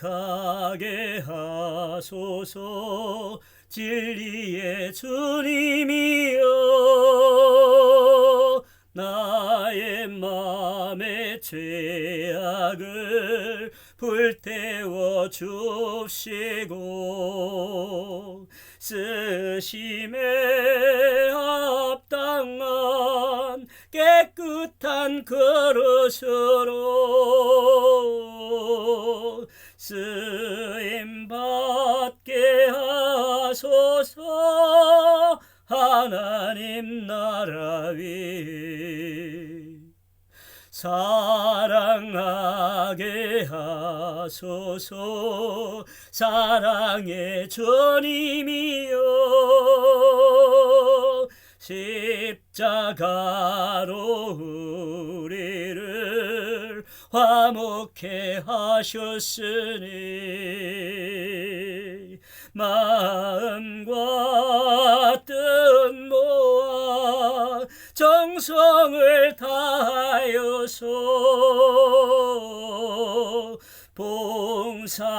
거룩하게 하소서. 진리의 주님이여 나의 맘의 죄악을 불태워 줍시고 쓰심에 합당한 깨끗한 그릇으로 쓰임 받게 하소서 하나님 나라 위에 사랑하게 하소서 사랑의 주님이여. 십자가로 우리를 화목해 하셨으니 마음과 뜻 모아 정성을 다하여서 봉사하게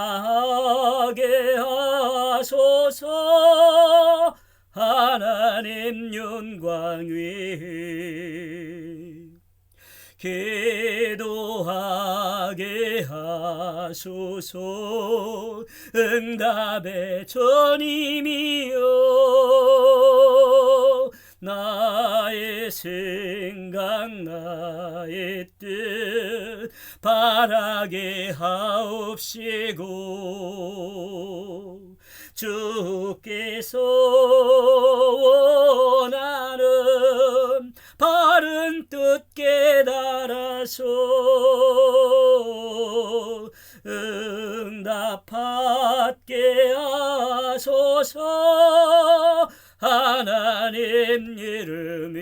하소서. 하나님 영광 위에 기도하게 하소서. 응답의 주님이여 나의 생각 나의 뜻 바라게 하옵시고. 주께서 원하는 바른 뜻 깨달아서. 응답 받게 하소서. 하나님 이름이